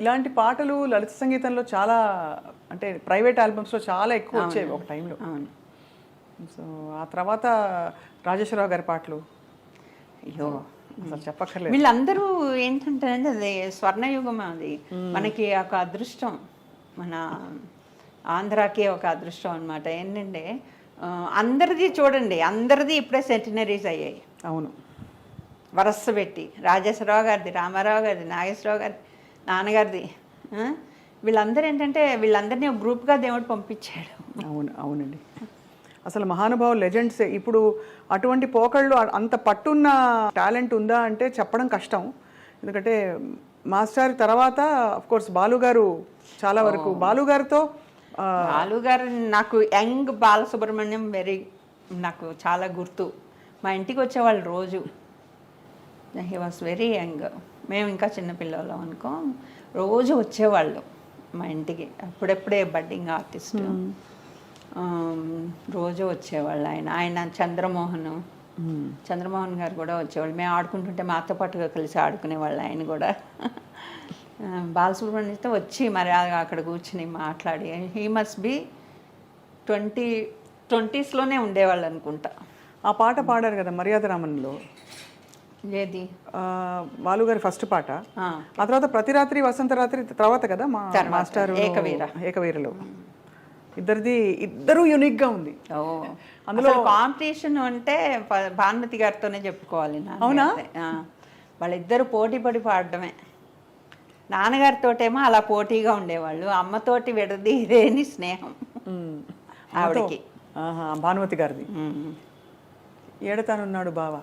ఇలాంటి పాటలు లలిత సంగీతంలో చాలా అంటే ప్రైవేట్ ఆల్బమ్స్లో చాలా ఎక్కువ వచ్చేవి ఒక టైంలో. అవును. సో ఆ తర్వాత రాజేశ్వరరావు గారి పాటలు. అయ్యో. అసలు చెప్పక్కర్లేదు. వీళ్ళందరూ ఏంటంటే అది స్వర్ణయుగం అది. మనకి ఒక అదృష్టం. మన ఆంధ్రాకి ఒక అదృష్టం అనమాట ఏంటంటే అందరిది చూడండి అందరిది ఇప్పుడే సెంటినరీస్ అయ్యాయి. అవును. వరస పెట్టి రాజేశ్వరరావు గారిది రామారావు గారిది నాగేశ్వరరావు గారిది. నాన్నగారిది? వీళ్ళందరూ ఏంటంటే వీళ్ళందరినీ ఒక గ్రూప్గా దేవుడు పంపించాడు. అవును అవునండి. అసలు మహానుభావు లెజెండ్స్ ఇప్పుడు అటువంటి పోకళ్ళు అంత పట్టున్న టాలెంట్ ఉందా అంటే చెప్పడం కష్టం. ఎందుకంటే మాస్టర్ తర్వాత కోర్స్ బాలు గారు చాలా వరకు బాలు గారితో ఆ, బాలు గారు నాకు యంగ్ బాలసుబ్రహ్మణ్యం వెరీ నాకు చాలా గుర్తు. మా ఇంటికి వచ్చేవాళ్ళు రోజు. హీ వాస్ వెరీ యంగ్ మేము ఇంకా చిన్నపిల్లలం అనుకో రోజు వచ్చేవాళ్ళు మా ఇంటికి. అప్పుడప్పుడే బడ్డింగ్ ఆర్టిస్ట్. రోజు వచ్చేవాళ్ళు ఆయన. ఆయన చంద్రమోహన్. చంద్రమోహన్ గారు కూడా వచ్చేవాళ్ళు. మేము ఆడుకుంటుంటే మాతో పాటుగా కలిసి ఆడుకునేవాళ్ళు ఆయన కూడా. బాలసుబ్రహ్మణ్యంతో వచ్చి మరి అక్కడ కూర్చుని మాట్లాడి హీ మస్ట్ బి ట్వంటీ ట్వంటీస్లోనే ఉండేవాళ్ళు అనుకుంటా. ఆ పాట పాడారు కదా మర్యాద రామన్లో ఏది బాలు గారి ఫస్ట్ పాట. ఆ, తర్వాత ప్రతి రాత్రి వసంత రాత్రి తర్వాత కదా మా మాస్టర్ ఏకవీర. ఏకవీరలో. ఇద్దరిది ఇద్దరు యునిక్గా ఉంది. అందులో కాంపిటీషన్ అంటే భానుమతి గారితోనే చెప్పుకోవాలి. అవునా? వాళ్ళిద్దరు పోటీ పడి పాడడమే. నాన్నగారితోటేమో అలా పోటీగా ఉండేవాళ్ళు. అమ్మతోటి విడదీరేని స్నేహం. ఆవిడకి. భానుమతి గారిది. ఏడతానున్నాడు బావ?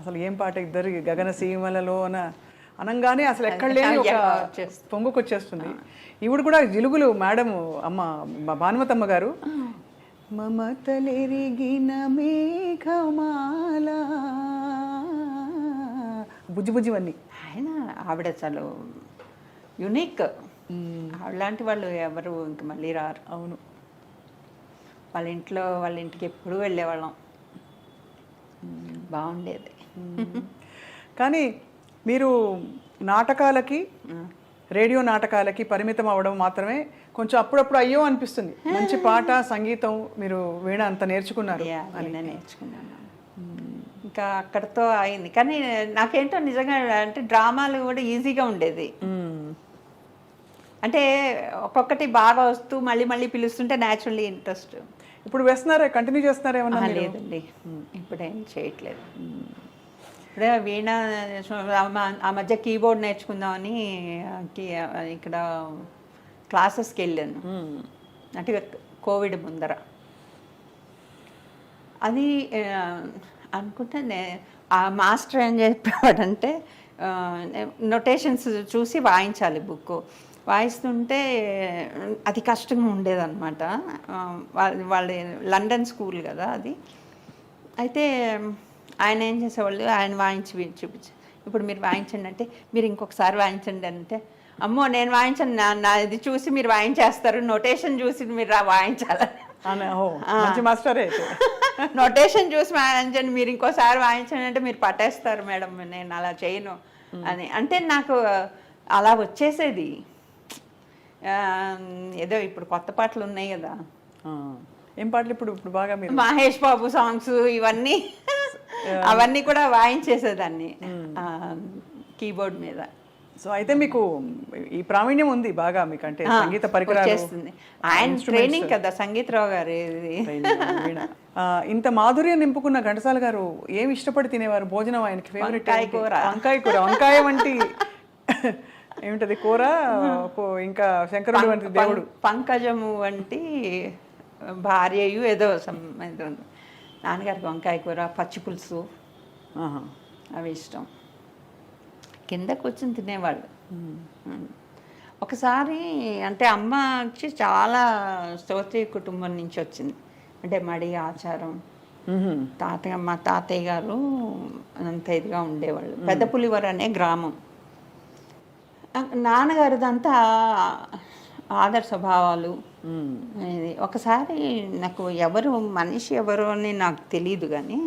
అసలు ఏం పాట ఇద్దరు? గగన సీమలలోన అనంగానే అసలు ఎక్కడ లేని ఒక. పొంగుకొచ్చేస్తుంది. ఈవిడ కూడా జిలుగులు మేడం అమ్మ భానుమతమ్మ గారు. మమతలెరిగిన మేఘమాల. బుజ్జి బుజ్జివన్నీ ఆయన ఆవిడ అసలు యునిక్. అలాంటి వాళ్ళు ఎవరు ఇంక మళ్ళీ రారు. అవును. వాళ్ళ ఇంట్లో వాళ్ళ ఇంటికి ఎప్పుడు వెళ్ళేవాళ్ళం. బాగుండేది. కానీ మీరు నాటకాలకి రేడియో నాటకాలకి పరిమితం అవ్వడం మాత్రమే కొంచెం అప్పుడప్పుడు అయ్యో అనిపిస్తుంది. మంచి పాట సంగీతం మీరు వీణ అంత నేర్చుకున్నారు నేర్చుకున్నాను. ఇంకా అక్కడతో అయింది. కానీ నాకేంటో నిజంగా అంటే డ్రామాలు కూడా ఈజీగా ఉండేది. అంటే ఒక్కొక్కటి బాగా వస్తూ మళ్ళీ మళ్ళీ పిలుస్తుంటే న్యాచురల్లీ ఇంట్రెస్ట్ ఇప్పుడు వేస్తున్నారా? కంటిన్యూ చేస్తున్నారా ఏమన్నా? లేదండి. ఇప్పుడేం చేయట్లేదు. ఇప్పుడే వీణ ఆ మధ్య కీబోర్డ్ నేర్చుకుందామని ఇక్కడ క్లాసెస్కి వెళ్ళాను. అంటే కోవిడ్ ముందర. అది అనుకుంటే నే- ఆ మాస్టర్ ఏం చెప్పేవాడంటే నొటేషన్స్ చూసి వాయించాలి బుక్. వాయిస్తుంటే అది కష్టంగా ఉండేదన్నమాట. వాళ్ళ వాళ్ళ లండన్ స్కూల్ కదా అది. అయితే ఆయన ఏం చేసేవాళ్ళు? ఆయన వాయించి చూపించి ఇప్పుడు మీరు వాయించండి అంటే మీరు ఇంకొకసారి వాయించండి అంటే అమ్మో నేను వాయించను నా నా ఇది చూసి మీరు వాయించేస్తారు నొటేషన్ చూసి మీరు వాయించాలని. మంచి మాస్టరే నొటేషన్ చూసి వాయించండి మీరు ఇంకోసారి వాయించండి అంటే మీరు పట్టేస్తారు మేడం నేను అలా చేయను అని. అంటే నాకు అలా వచ్చేసేది. ఏదో ఇప్పుడు కొత్త పాటలు ఉన్నాయి కదా. ఏం పాటలు ఇప్పుడు ఇప్పుడు బాగా మహేష్ బాబు సాంగ్స్ ఇవన్నీ. అవన్నీ కూడా వాయించేసేదాన్ని కీబోర్డ్ మీద. సో అయితే మీకు ఈ ప్రావీణ్యం ఉంది బాగా మీకు అంటే సంగీత పరికరాలు వచ్చేస్తుంది. ఆయన ట్రైనింగ్ కదా సంగీతరావు గారు ఇంత మాధుర్యం నింపుకున్న ఘంటసాల గారు ఏమి ఇష్టపడి తినేవారు? భోజనం ఆయనకి ఫేవరెట్ కూర. వంకాయ కూర వంకాయ వంటి ఏమిటది? కూర కో- ఇంకా శంకరుడు వంటి దేవుడు. పంకజము వంటి భార్యయు ఏదో ఏదో. నాన్నగారికి వంకాయ కూర పచ్చి పులుసు. అవి ఇష్టం. కింద కూర్చొని తినేవాళ్ళు. ఒకసారి అంటే అమ్మ వచ్చి చాలా స్తోత్రీయ కుటుంబం నుంచి వచ్చింది. అంటే మడి ఆచారం. తాతయ్య మా తాతయ్య గారు అంత ఇదిగా ఉండేవాళ్ళు. పెద్ద పులివర అనే గ్రామం నాన్నగారిదంతా ఆదర స్వభావాలు. ఒకసారి నాకు ఎవరు మనిషి ఎవరు అని నాకు తెలియదు కానీ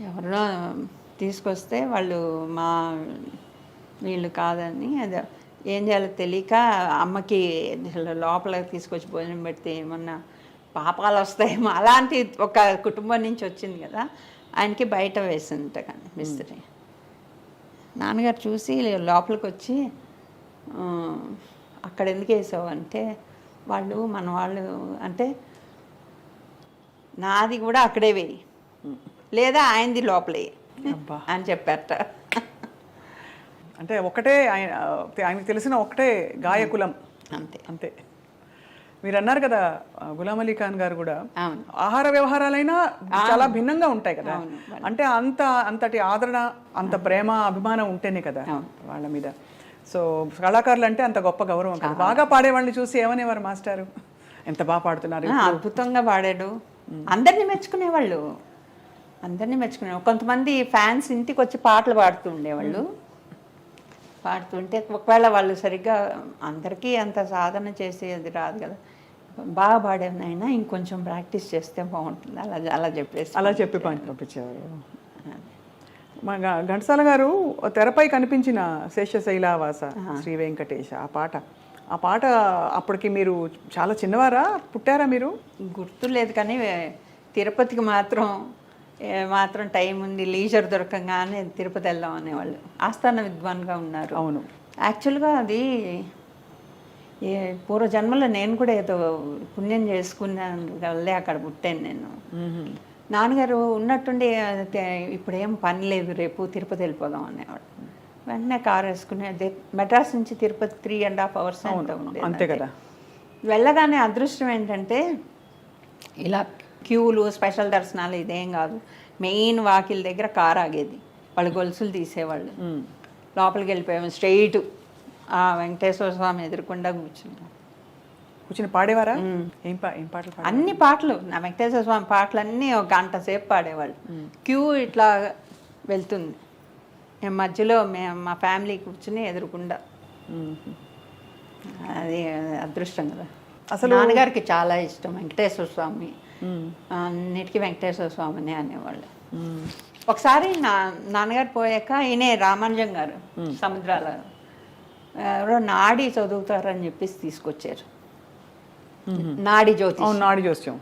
ఎవరో తీసుకొస్తే వాళ్ళు మా వీళ్ళు కాదని అది ఏం చేయాలో తెలియక అమ్మకి లోపలికి తీసుకొచ్చి భోజనం పెడితే ఏమన్నా పాపాలు వస్తాయేమో. అలాంటి ఒక కుటుంబం నుంచి వచ్చింది కదా. ఆయనకి బయట వేసింట కానీ మిస్త్రి. నాన్నగారు చూసి లోపలికి వచ్చి "ఆ, అక్కడ ఎందుకు వేసావు? అంటే వాళ్ళు మన వాళ్ళు అంటే నాది కూడా అక్కడే వేయి. లేదా ఆయనది లోపలే అబ్బా. అని చెప్పారట. అంటే ఒకటే ఆయన ఆయనకు తెలిసిన ఒకటే గాయకులం. అంతే. అంతే. మీరు అన్నారు కదా గులాం అలీ ఖాన్ గారు కూడా ఆహార వ్యవహారాలైనా చాలా భిన్నంగా ఉంటాయి కదా. అంటే అంత అంతటి ఆదరణ అంత ప్రేమ అభిమానం ఉంటేనే కదా వాళ్ళ మీద. సో కళాకారులు అంటే అంత గొప్ప గౌరవం కదా. బాగా పాడే వాళ్ళని చూసి ఏమనేవారు మాస్టారు? ఎంత బాగా పాడుతున్నారు అద్భుతంగా పాడాడు. అందరినీ మెచ్చుకునేవాళ్ళు. అందరినీ మెచ్చుకునేవాళ్ళు. కొంతమంది ఫ్యాన్స్ ఇంటికి వచ్చి పాటలు పాడుతూ ఉండేవాళ్ళు. పాడుతుంటే ఒకవేళ వాళ్ళు సరిగ్గా అందరికీ అంత సాధన చేసేది రాదు కదా. బాగా పాడావు నాయన ఇంకొంచెం ప్రాక్టీస్ చేస్తే బాగుంటుంది. అలా అలా చెప్పేసి అలా చెప్పి పని పంపించేవారు. ఘంటసాల గారు తెరపై కనిపించిన శేషశైలావాస శ్రీ వెంకటేశ ఆ పాట. ఆ పాట అప్పటికి మీరు చాలా చిన్నవారా? పుట్టారా మీరు? గుర్తు లేదు కానీ తిరుపతికి మాత్రం మాత్రం టైం ఉంది లీజర్ దొరకంగానే తిరుపతి వెళ్దాం అనేవాళ్ళు. ఆస్థాన విద్వాన్గా ఉన్నారు. అవును. యాక్చువల్గా అది ఏ పూర్వ జన్మలో నేను కూడా ఏదో పుణ్యం చేసుకున్నాను వల్లే అక్కడ పుట్టాను నేను. నాన్నగారు ఉన్నట్టుండి "అయితే ఇప్పుడు ఏం పని లేదు రేపు తిరుపతి వెళ్ళిపోదాం అనేవాడు వెంటనే కారు వేసుకుని మెడ్రాస్ నుంచి Tirupati three and half hours అంతే కదా. వెళ్ళగానే అదృష్టం ఏంటంటే ఇలా క్యూలు స్పెషల్ దర్శనాలు ఇదేం కాదు. మెయిన్ వాకిల్ దగ్గర కార్ ఆగేది. వాళ్ళు గొలుసులు తీసేవాళ్ళు. లోపలికి వెళ్ళిపోయాము. స్ట్రెయిట్ ఆ వెంకటేశ్వర స్వామి ఎదురుకుండా కూర్చున్నాం. కూర్చుని పాడేవారా? ఏం పా ఏం పాటలు అన్ని పాటలు. నా వెంకటేశ్వర స్వామి పాటలు అన్నీ ఒక గంట సేపు పాడేవాళ్ళు. క్యూ ఇట్లా వెళ్తుంది. మేము మధ్యలో మేము మా ఫ్యామిలీ కూర్చుని ఎదురుకుండా. అది అదృష్టం కదా. అసలు నాన్నగారికి చాలా ఇష్టం. వెంకటేశ్వర స్వామి. అన్నిటికీ వెంకటేశ్వర స్వామిని అనేవాళ్ళు. ఒకసారి నా నాన్నగారు పోయాక ఈయనే రామానుజం గారు సముద్రాల ఎవరో నాడి చదువుతారని చెప్పేసి తీసుకొచ్చారు. నాడి జ్యోతి నాడి జోస్యం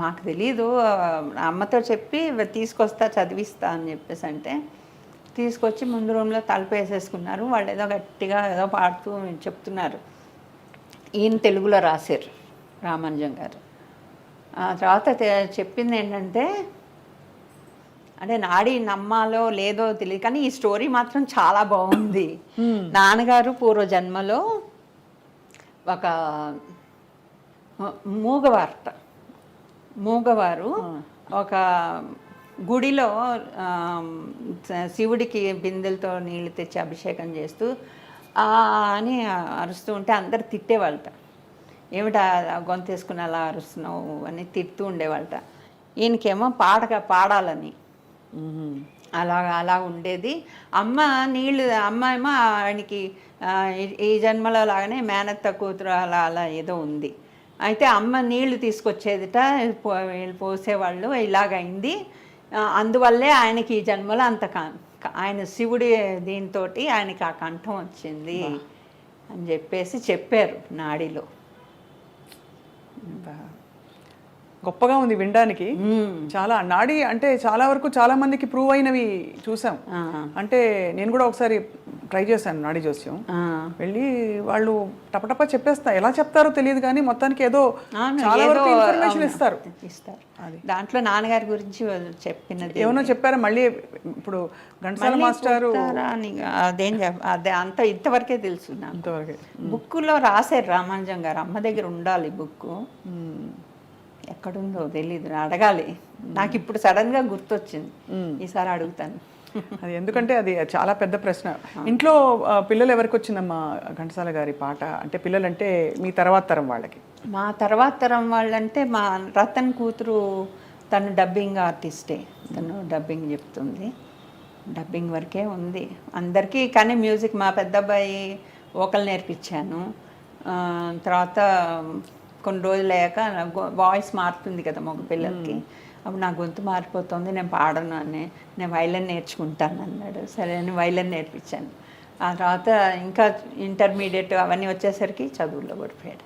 మాకు తెలీదు అమ్మతో చెప్పి తీసుకొస్తా చదివిస్తా అని చెప్పేసి అంటే తీసుకొచ్చి ముందు రూమ్లో తలుపేసేసుకున్నారు వాళ్ళు ఏదో గట్టిగా ఏదో పాడుతూ చెప్తున్నారు. ఈయన తెలుగులో రాశారు రామానుజం గారు. ఆ తర్వాత చెప్పింది ఏంటంటే అంటే నాడి నమ్మాలో లేదో తెలియదు కానీ ఈ స్టోరీ మాత్రం చాలా బాగుంది. నాన్నగారు పూర్వ జన్మలో ఒక మూగవార్త. మూగవారు ఒక గుడిలో శివుడికి బిందెలతో నీళ్ళు తెచ్చి అభిషేకం చేస్తూ అని అరుస్తూ ఉంటే అందరు తిట్టేవాళ్ళట. ఏమిటా గొంతేసుకుని అలా అరుస్తున్నావు అని తిడుతూ ఉండేవాళ్ళట. ఈయనకేమో పాడక పాడాలని. అలా అలా ఉండేది. అమ్మ నీళ్ళు అమ్మ ఏమో ఆయనకి ఈ- జన్మలో లాగానే మేనత్త కూతురు అలా అలా ఏదో ఉంది. అయితే అమ్మ నీళ్ళు తీసుకొచ్చేదిట వీళ్ళు పోసేవాళ్ళు ఇలాగైంది. అందువల్లే ఆయనకి ఈ జన్మలో అంత ఆయన శివుడి దీంతో ఆయనకి ఆ కంఠం వచ్చింది అని చెప్పేసి చెప్పారు నాడిలో. గొప్పగా ఉంది వినడానికి. చాలా నాడి అంటే చాలా వరకు చాలా మందికి ప్రూవ్ అయినవి చూసాం. అంటే నేను కూడా ఒకసారి ట్రై చేశాను నాడి జోస్యం. వెళ్ళి వాళ్ళు టపటపా చెప్పేస్తా ఎలా చెప్తారో తెలియదు కానీ మొత్తానికి ఏదో చాలా వరకు ఇన్ఫర్మేషన్ ఇస్తారు. ఇస్తారు. దాంట్లో నాన్నగారి గురించి చెప్పినది. ఏమన్నా చెప్పారా? మళ్ళీ ఇప్పుడు ఘంటసాల మాస్టారు అదేం అదే అంత ఇంతవరకే తెలుసు ఇంతవరకే. బుక్కులో రాశారు రామానుజం గారు అమ్మ దగ్గర ఉండాలి బుక్ ఎక్కడుందో తెలీదు అడగాలి. నాకు ఇప్పుడు సడన్గా గుర్తొచ్చింది ఈసారి అడుగుతాను. అది ఎందుకంటే అది చాలా పెద్ద ప్రశ్న. ఇంట్లో పిల్లలు ఎవరికి వచ్చిందమ్మా ఘంటసాల గారి పాట? అంటే పిల్లలంటే మీ తర్వాత తరం వాళ్ళకి. మా తర్వాత తరం వాళ్ళంటే మా రతన్ కూతురు తను డబ్బింగ్ ఆర్టిస్టే తను డబ్బింగ్ చెప్తుంది. డబ్బింగ్ వరకే ఉంది. అందరికీ కానీ మ్యూజిక్ మా పెద్ద అబ్బాయి వోకల్ నేర్పించాను తర్వాత కొన్ని రోజులు అయ్యాక వాయిస్ మారుతుంది కదా మగ పిల్లలకి. అప్పుడు నా గొంతు మారిపోతుంది నేను పాడను అని నేను వైలన్ నేర్చుకుంటాను అన్నాడు. సరే అని వైలన్ నేర్పించాను. ఆ తర్వాత ఇంకా ఇంటర్మీడియట్ అవన్నీ వచ్చేసరికి చదువులో పడిపోయాడు.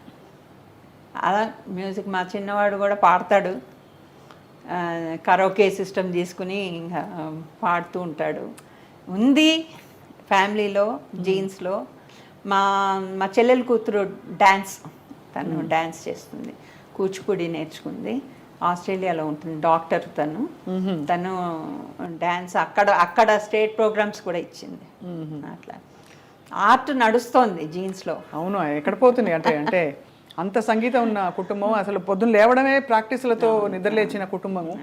అలా మ్యూజిక్ మా చిన్నవాడు కూడా పాడతాడు. కరోకే సిస్టమ్ తీసుకుని ఇంకా పాడుతూ ఉంటాడు. ఉంది ఫ్యామిలీలో జీన్స్లో మా మా చెల్లెల కూతురు డ్యాన్స్ తను డ్యాన్స్ చేస్తుంది. కూచిపూడి నేర్చుకుంది. ఆస్ట్రేలియాలో ఉంటుంది డాక్టర్ తను. తను డ్యాన్స్ అక్కడ అక్కడ స్టేట్ ప్రోగ్రామ్స్ కూడా ఇచ్చింది. అట్లా. ఆర్ట్ నడుస్తోంది జీన్స్లో. అవును ఎక్కడ పోతుంది అంటే అంటే అంత సంగీతం ఉన్న కుటుంబం అసలు పొద్దున్న లేవడమే ప్రాక్టీసులతో నిద్రలేచిన కుటుంబము.